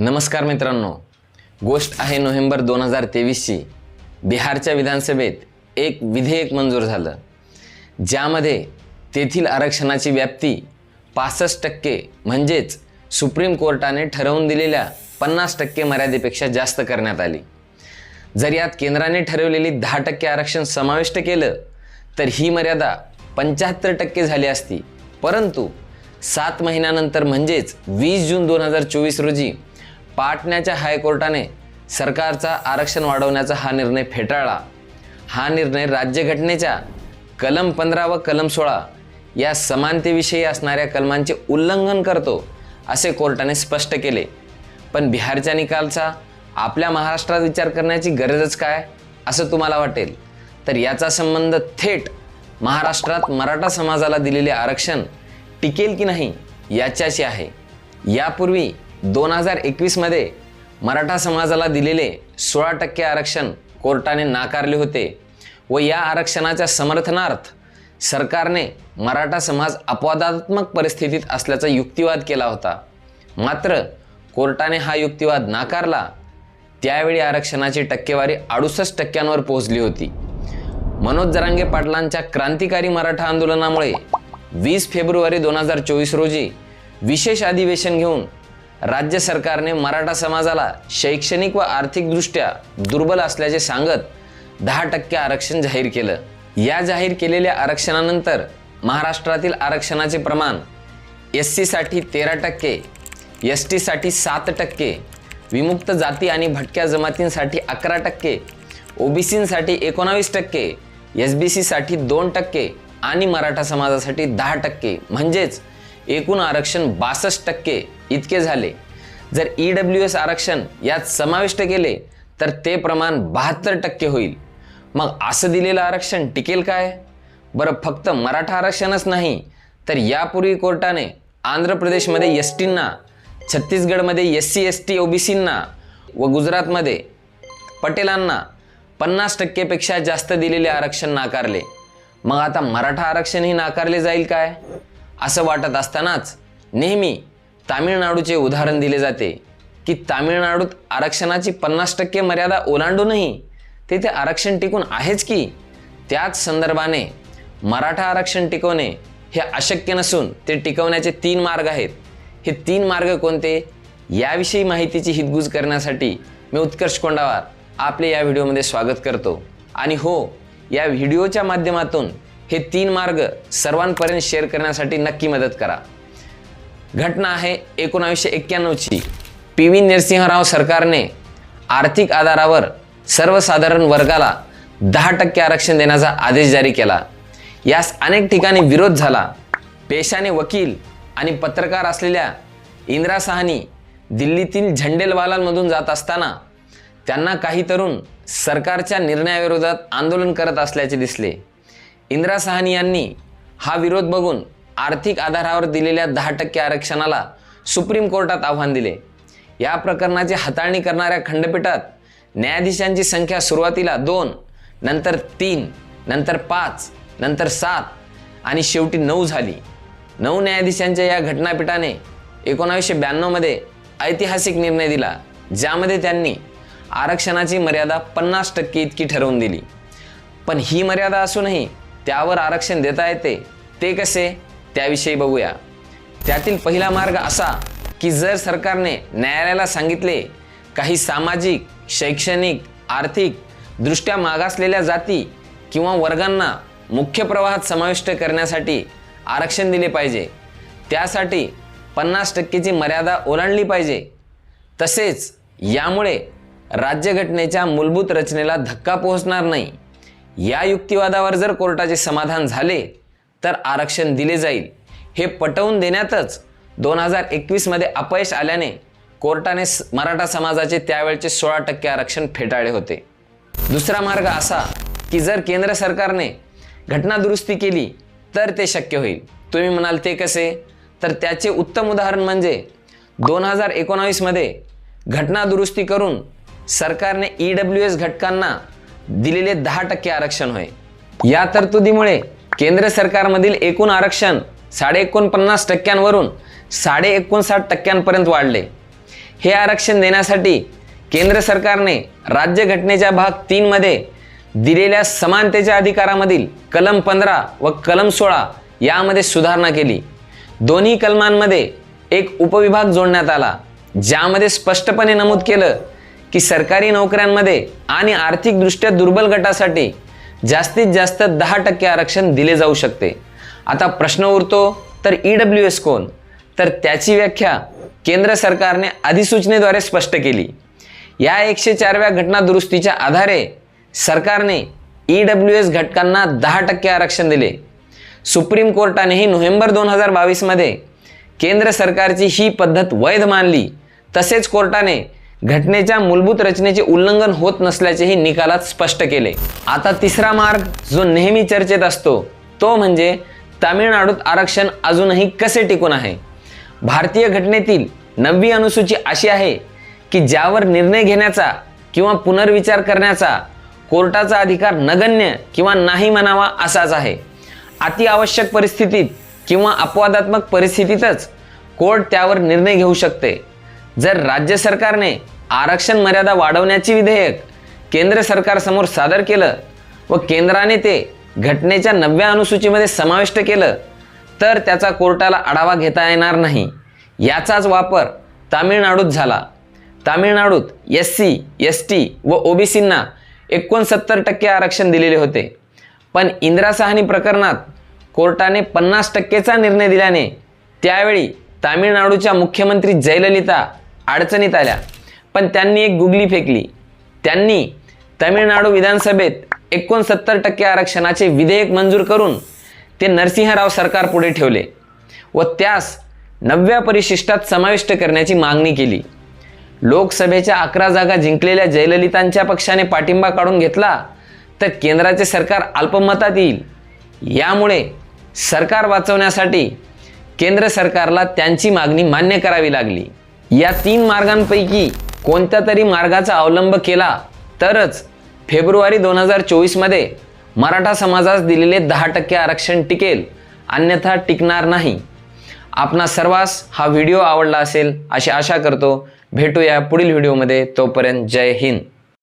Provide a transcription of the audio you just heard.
नमस्कार मित्रांनो. गोष्ट आहे नोव्हेंबर दोन हजार तेवीसची. बिहारच्या विधानसभेत एक विधेयक मंजूर झालं. ज्यामध्ये तेथील आरक्षणाची व्याप्ती पासष्ट टक्के म्हणजेच सुप्रीम कोर्टाने ठरवून दिलेल्या पन्नास टक्के मर्यादेपेक्षा जास्त करण्यात आली. जर यात केंद्राने ठरवलेली दहा टक्के आरक्षण समाविष्ट केलं तर ही मर्यादा पंच्याहत्तर टक्के झाली असती. परंतु सात महिन्यानंतर म्हणजेच वीस जून दोन हजार चोवीस रोजी पाटण्याच्या हायकोर्टाने सरकारचा आरक्षण वाढवण्याचा हा निर्णय फेटाळला. हा निर्णय राज्यघटनेच्या कलम पंधरा व कलम सोळा या समानतेविषयी असणाऱ्या कलमांचे उल्लंघन करतो असे कोर्टाने स्पष्ट केले. पण बिहारच्या निकालचा आपल्या महाराष्ट्रात विचार करण्याची गरजच काय असं तुम्हाला वाटेल? तर याचा संबंध थेट महाराष्ट्रात मराठा समाजाला दिलेले आरक्षण टिकेल की नाही याच्याशी आहे. यापूर्वी दोन हजार एकवीसमध्ये मराठा समाजाला दिलेले सोळा टक्के आरक्षण कोर्टाने नाकारले होते व या आरक्षणाच्या समर्थनार्थ सरकारने मराठा समाज अपवादात्मक परिस्थितीत असल्याचा युक्तिवाद केला होता. मात्र कोर्टाने हा युक्तिवाद नाकारला त्यावेळी आरक्षणाची टक्केवारी अडुसष्ट टक्क्यांवर पोहोचली होती. मनोज जरांगे पाटलांच्या क्रांतिकारी मराठा आंदोलनामुळे वीस फेब्रुवारी दोन हजार चोवीस रोजी विशेष अधिवेशन घेऊन राज्य सरकारने मराठा समाजाला शैक्षणिक व आर्थिकदृष्ट्या दुर्बल असल्याचे सांगत दहा टक्के आरक्षण जाहीर केलं. या जाहीर केलेल्या आरक्षणानंतर महाराष्ट्रातील आरक्षणाचे प्रमाण एस सीसाठी तेरा टक्के एस टीसाठी सात टक्के विमुक्त जाती आणि भटक्या जमातींसाठी अकरा टक्के ओबीसींसाठी एकोणावीस टक्के एस बी सीसाठी दोन टक्के आणि मराठा समाजासाठी दहा टक्के. म्हणजेच एकूण आरक्षण बासष्ट टक्के. इतके झाले. जर ई डब्ल्यू एस आरक्षण यात समाविष्ट केले तर ते प्रमाण बहात्तर टक्के होईल. मग असं दिलेलं आरक्षण टिकेल काय? बरं फक्त मराठा आरक्षणच नाही तर यापूर्वी कोर्टाने आंध्र प्रदेशमध्ये एस टींना छत्तीसगडमध्ये एस सी एस टी ओबीसींना व गुजरातमध्ये पटेलांना पन्नास टक्केपेक्षा जास्त दिलेले आरक्षण नाकारले. मग आता मराठा आरक्षणही नाकारले जाईल काय? असं वाटत असतानाच नेहमी तामिळनाडूचे उदाहरण दिले जाते की तामिळनाडूत आरक्षणाची पन्नास टक्के मर्यादा ओलांडूनही तेथे आरक्षण टिकून आहेच की? त्याच संदर्भाने मराठा आरक्षण टिकवणे हे अशक्य नसून ते टिकवण्याचे तीन मार्ग आहेत. हे तीन मार्ग कोणते? याविषयी माहितीची हितगुज करण्यासाठी मी उत्कर्ष कोंडावार आपले या व्हिडिओमध्ये स्वागत करतो. आणि हो या व्हिडिओच्या माध्यमातून हे तीन मार्ग सर्वांपर्यंत शेअर करण्यासाठी नक्की मदत करा. घटना आहे एकोणावीसशे एक्क्याण्णवची. पी व्ही नरसिंहराव सरकारने आर्थिक आधारावर सर्वसाधारण वर्गाला दहा टक्के आरक्षण देण्याचा आदेश जारी केला. यास अनेक ठिकाणी विरोध झाला. पेशाने वकील आणि पत्रकार असलेल्या इंदिरा साहनी दिल्लीतील झंडेलवालांमधून जात असताना त्यांना काही तरुण सरकारच्या निर्णयाविरोधात आंदोलन करत असल्याचे दिसले. इंदिरा साहनी यांनी हा विरोध बघून आर्थिक आधारावर दिलेल्या दहा टक्के आरक्षणाला सुप्रीम कोर्टात आव्हान दिले. या प्रकरणाची हाताळणी करणाऱ्या खंडपीठात न्यायाधीशांची संख्या सुरुवातीला दोन नंतर तीन नंतर पाच नंतर सात आणि शेवटी नऊ झाली. नऊ न्यायाधीशांच्या या घटनापीठाने एकोणावीसशे ब्याण्णवमध्ये ऐतिहासिक निर्णय दिला ज्यामध्ये त्यांनी आरक्षणाची मर्यादा पन्नास टक्के इतकी ठरवून दिली. पण ही मर्यादा असूनही त्यावर आरक्षण देता येते ते कसे? त्याविषयी बघूया. त्यातील पहिला मार्ग असा की जर सरकारने न्यायालयाला सांगितले काही सामाजिक शैक्षणिक आर्थिक दृष्ट्या मागासलेल्या जाती किंवा वर्गांना मुख्य प्रवाहात समाविष्ट करण्यासाठी आरक्षण दिले पाहिजे त्यासाठी पन्नास टक्केची मर्यादा ओलांडली पाहिजे. तसेच यामुळे राज्यघटनेच्या मूलभूत रचनेला धक्का पोहोचणार नाही. या युक्तिवादावर जर कोर्टाचे समाधान झाले तर आरक्षण दिले जाईल. हे पटवून देण्यातच दोन हजार एकवीसमध्ये अपयश आल्याने कोर्टाने स- मराठा समाजाचे त्यावेळचे सोळा टक्के आरक्षण फेटाळले होते. दुसरा मार्ग असा की जर केंद्र सरकारने घटना दुरुस्ती केली तर ते शक्य होईल. तुम्ही म्हणाल ते कसे? तर त्याचे उत्तम उदाहरण म्हणजे दोन हजार एकोणावीसमध्ये घटना दुरुस्ती करून सरकारने ई डब्ल्यू एस घटकांना दिलेले दहा टक्के आरक्षण होय. या तरतुदीमुळे केंद्र सरकारमधील एकूण आरक्षण साडे एकोणपन्नास टक्क्यांवरून साडे एकोणसाठ टक्क्यांपर्यंत वाढले. हे आरक्षण देण्यासाठी केंद्र सरकारने राज्यघटनेच्या भाग तीनमध्ये दिलेल्या समानतेच्या अधिकारामधील कलम पंधरा व कलम सोळा यामध्ये सुधारणा केली. दोन्ही कलमांमध्ये एक उपविभाग जोडण्यात आला ज्यामध्ये स्पष्टपणे नमूद केलं की सरकारी नोकऱ्यांमध्ये आणि आर्थिकदृष्ट्या दुर्बल गटासाठी जास्तीत जास्त दहा टक्के आरक्षण दिले जाऊ शकते. आता प्रश्न उरतो तर ई डब्ल्यू एस कोण? तर त्याची व्याख्या केंद्र सरकारने अधिसूचनेद्वारे स्पष्ट केली. या एकशे चारव्या घटना दुरुस्तीच्या आधारे सरकारने ई डब्ल्यू एस घटकांना दहा टक्के आरक्षण दिले. सुप्रीम कोर्टानेही नोव्हेंबर दोन हजार बावीसमध्ये केंद्र सरकारची ही पद्धत वैध मानली. तसेच कोर्टाने घटनेच्या मूलभूत रचनेचे उल्लंघन होत नसल्याचेही निकालात स्पष्ट केले. आता तिसरा मार्ग जो नेहमी चर्चेत असतो तो म्हणजे तामिळनाडूत आरक्षण अजूनही कसे टिकून आहे? भारतीय घटनेतील नववी अनुसूची अशी आहे की ज्यावर निर्णय घेण्याचा किंवा पुनर्विचार करण्याचा कोर्टाचा अधिकार नगण्य किंवा नाही म्हणावा असाच आहे. अति आवश्यक परिस्थितीत किंवा अपवादात्मक परिस्थितीतच कोर्ट त्यावर निर्णय घेऊ शकते. जर राज्य सरकारने आरक्षण मर्यादा वाढवण्याची विधेयक केंद्र सरकारसमोर सादर केलं व केंद्राने ते घटनेच्या नवव्या अनुसूचीमध्ये समाविष्ट केलं तर त्याचा कोर्टाला आढावा घेता येणार नाही. याचाच वापर तामिळनाडूत झाला. तामिळनाडूत एस सी एस टी व ओबीसींना एकोणसत्तर टक्के आरक्षण दिलेले होते. पण इंदिरा साहनी प्रकरणात कोर्टाने पन्नास टक्केचा निर्णय दिल्याने त्यावेळी तामिळनाडूच्या मुख्यमंत्री जयललिता अडचणीत आल्या. पण त्यांनी एक गुगली फेकली. त्यांनी तामिळनाडू विधानसभेत एकोणसत्तर टक्के आरक्षणाचे विधेयक मंजूर करून ते नरसिंहराव सरकार पुढे ठेवले व त्यास नवव्या परिशिष्टात समाविष्ट करण्याची मागणी केली. लोकसभेच्या अकरा जागा जिंकलेल्या जयललितांच्या पक्षाने पाठिंबा काढून घेतला तर केंद्राचे सरकार अल्पमतात येईल. यामुळे सरकार वाचवण्यासाठी केंद्र सरकारला त्यांची मागणी मान्य करावी लागली. या तीन मार्गांपैकी कोणत्या तरी मार्गाचा अवलंब केला तरच फेब्रुवारी दोन हजार चोवीसमध्ये मराठा समाजास दिलेले दहा टक्के आरक्षण टिकेल अन्यथा टिकणार नाही. आपणा सर्वांस हा व्हिडिओ आवडला असेल अशी आशा करतो. भेटूया पुढील व्हिडिओमध्ये. तोपर्यंत जय हिंद.